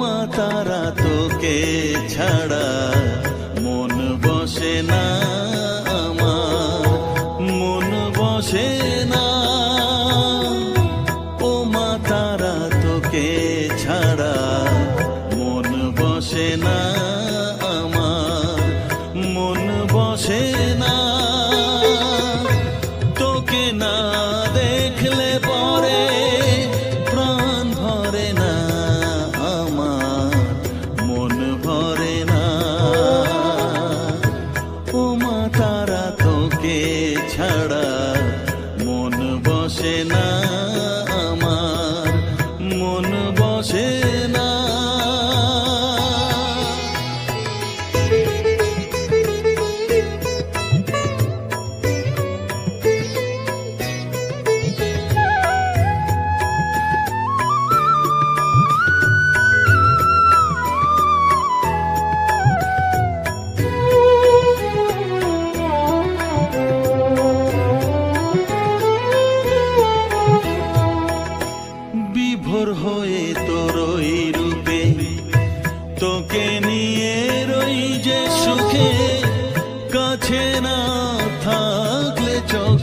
মা তারা তোকে ছাড়া মন বসে না মন বসে না। ও মা তারা ছাড়া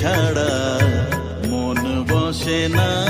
ছাড়া মন বসে না।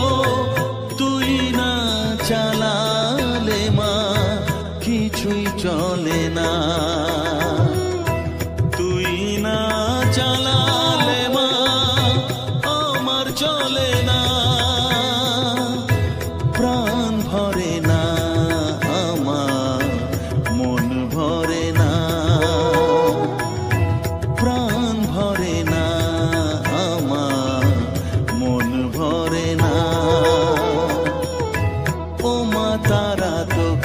চলে না।